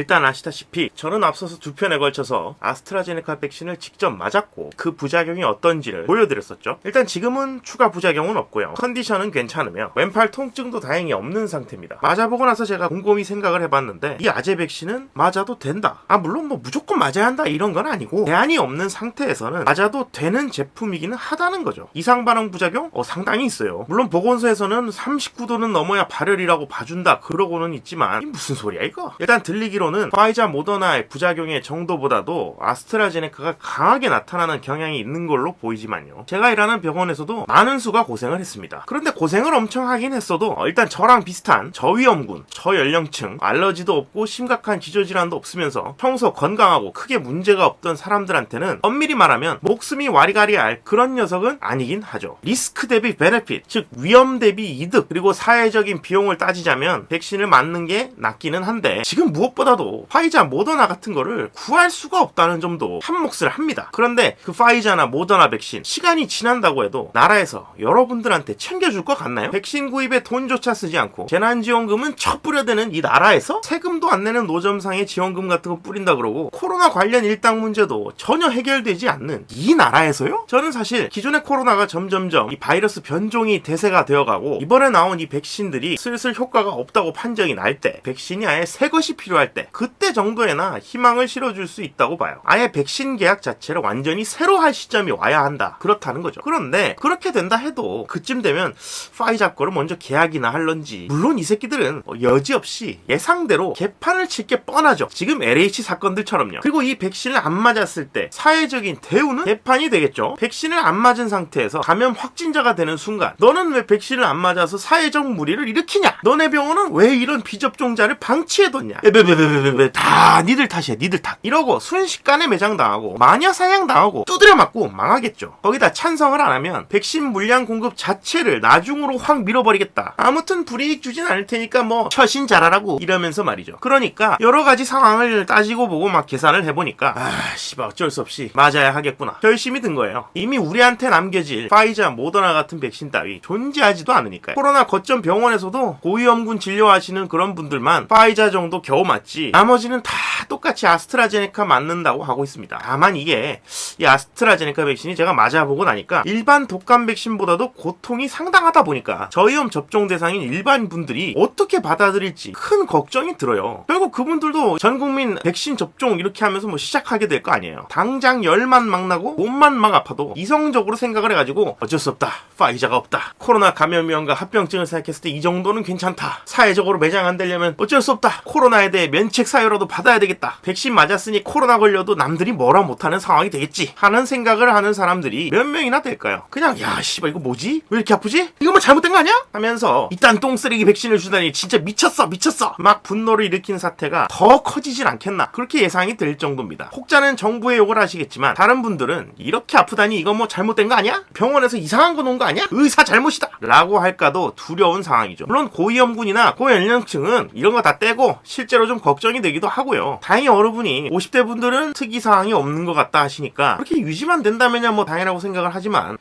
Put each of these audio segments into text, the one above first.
일단 아시다시피 저는 앞서서 두 편에 걸쳐서 아스트라제네카 백신을 직접 맞았고 그 부작용이 어떤지를 보여드렸었죠. 일단 지금은 추가 부작용은 없고요. 컨디션은 괜찮으며 왼팔 통증도 다행히 없는 상태입니다. 맞아보고 나서 제가 곰곰이 생각을 해봤는데 이 아재 백신은 맞아도 된다. 아 물론 뭐 무조건 맞아야 한다 이런 건 아니고 대안이 없는 상태에서는 맞아도 되는 제품이기는 하다는 거죠. 이상 반응 부작용 어, 상당히 있어요. 물론 보건소에서는 39도는 넘어야 발열이라고 봐준다 그러고는 있지만 이 무슨 소리야 이거? 일단 들리기로 는 파이자 모더나의 부작용의 정도보다도 아스트라제네카가 강하게 나타나는 경향이 있는 걸로 보이지만요. 제가 일하는 병원에서도 많은 수가 고생을 했습니다. 그런데 고생을 엄청 하긴 했어도 어, 일단 저랑 비슷한 저위험군, 저연령층, 알러지도 없고 심각한 기저질환도 없으면서 평소 건강하고 크게 문제가 없던 사람들한테는 엄밀히 말하면 목숨이 와리가리할 그런 녀석은 아니긴 하죠. 리스크 대비 베네핏, 즉 위험 대비 이득 그리고 사회적인 비용을 따지자면 백신을 맞는 게 낫기는 한데 지금 무엇보다도 파이자 모더나 같은 거를 구할 수가 없다는 점도 한몫을 합니다. 그런데 그 파이자나 모더나 백신 시간이 지난다고 해도 나라에서 여러분들한테 챙겨줄 것 같나요? 백신 구입에 돈조차 쓰지 않고 재난지원금은 첫 뿌려대는 이 나라에서 세금도 안 내는 노점상에 지원금 같은 거 뿌린다 그러고 코로나 관련 일당 문제도 전혀 해결되지 않는 이 나라에서요? 저는 사실 기존의 코로나가 점점점 이 바이러스 변종이 대세가 되어가고 이번에 나온 이 백신들이 슬슬 효과가 없다고 판정이 날 때 백신이 아예 새 것이 필요할 때 그때 정도에나 희망을 실어줄 수 있다고 봐요. 아예 백신 계약 자체를 완전히 새로 할 시점이 와야 한다. 그렇다는 거죠. 그런데 그렇게 된다 해도 그쯤 되면 파이자 거를 먼저 계약이나 할런지 물론 이 새끼들은 뭐 여지없이 예상대로 개판을 칠 게 뻔하죠. 지금 LH 사건들처럼요. 그리고 이 백신을 안 맞았을 때 사회적인 대우는 개판이 되겠죠. 백신을 안 맞은 상태에서 감염 확진자가 되는 순간 너는 왜 백신을 안 맞아서 사회적 무리를 일으키냐? 너네 병원은 왜 이런 비접종자를 방치해뒀냐? 베베베 베베베 다 니들 탓이야 니들 탓. 이러고 순식간에 매장당하고 마녀 사냥당하고 두드려 맞고 망하겠죠. 거기다 찬성을 안 하면 백신 물량 공급 자체를 나중으로 확 밀어버리겠다. 아무튼 불이익 주진 않을 테니까 뭐 처신 잘하라고 이러면서 말이죠. 그러니까 여러 가지 상황을 따지고 보고 막 계산을 해보니까 아 씨발 어쩔 수 없이 맞아야 하겠구나. 결심이 든 거예요. 이미 우리한테 남겨질 파이자 모더나 같은 백신 따위 존재하지도 않으니까요. 코로나 거점 병원에서도 고위험군 진료하시는 그런 분들만 파이자 정도 겨우 맞지 나머지는 다 똑같이 아스트라제네카 맞는다고 하고 있습니다. 다만 이게 이 아스트라제네카 백신이 제가 맞아보고 나니까 일반 독감 백신보다도 고통이 상당하다 보니까 저위험 접종 대상인 일반 분들이 어떻게 받아들일지 큰 걱정이 들어요. 결국 그분들도 전 국민 백신 접종 이렇게 하면서 뭐 시작하게 될 거 아니에요. 당장 열만 막 나고 몸만 막 아파도 이성적으로 생각을 해가지고 어쩔 수 없다. 파이자가 없다. 코로나 감염위험과 합병증을 생각했을 때 이 정도는 괜찮다. 사회적으로 매장 안 되려면 어쩔 수 없다. 코로나에 대해 면책 사유라도 받아야 되겠다. 백신 맞았으니 코로나 걸려도 남들이 뭐라 못하는 상황이 되겠지. 하는 생각을 하는 사람들이 몇 명이나 될까요? 그냥 야 씨발 이거 뭐지? 왜 이렇게 아프지? 이거 뭐 잘못된 거 아니야? 하면서 이딴 똥쓰레기 백신을 주다니 진짜 미쳤어 미쳤어 막 분노를 일으킨 사태가 더 커지진 않겠나 그렇게 예상이 될 정도입니다. 혹자는 정부의 욕을 하시겠지만 다른 분들은 이렇게 아프다니 이거 뭐 잘못된 거 아니야? 병원에서 이상한 거 놓은 거 아니야? 의사 잘못이다 라고 할까도 두려운 상황이죠. 물론 고위험군이나 고연령층은 이런 거 다 떼고 실제로 좀 걱정 이 되기도 하고요. 다행히 어르분이 50대 분들은 특이 사항이 없는 것 같다 하시니까 그렇게 유지만 된다면야 뭐 다행이라고 생각을 하지만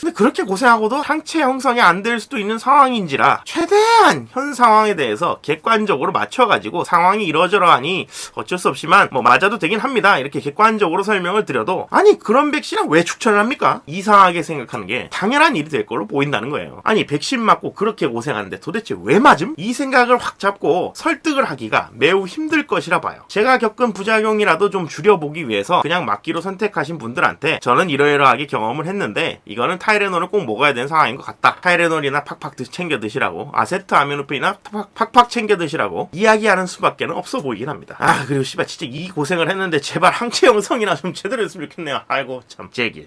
근데 그렇게 고생하고도 항체 형성이 안 될 수도 있는 상황인지라 최대한 현 상황에 대해서 객관적으로 맞춰가지고 상황이 이러저러하니 어쩔 수 없지만 뭐 맞아도 되긴 합니다. 이렇게 객관적으로 설명을 드려도 아니 그런 백신은 왜 추천을 합니까? 이상하게 생각하는 게 당연한 일이 될 걸로 보인다는 거예요. 아니 백신 맞고 그렇게 고생하는데 도대체 왜 맞음? 이 생각을 확 잡고 설득을 하기가 매우 힘들 것이라 봐요. 제가 겪은 부작용이라도 좀 줄여보기 위해서 그냥 맞기로 선택하신 분들한테 저는 이러이러하게 경험을 했는데 이거는 타 이레놀을 꼭 먹어야 되는 상황인 것 같다. 타이레놀이나 팍팍 드- 챙겨 드시라고 아세트 아미노펜이나 팍- 팍팍 챙겨 드시라고 이야기하는 수밖에 는 없어 보이긴 합니다. 아 그리고 씨발 진짜 이 고생을 했는데 제발 항체 형성이나 좀 제대로 했으면 좋겠네요. 아이고 참 제길.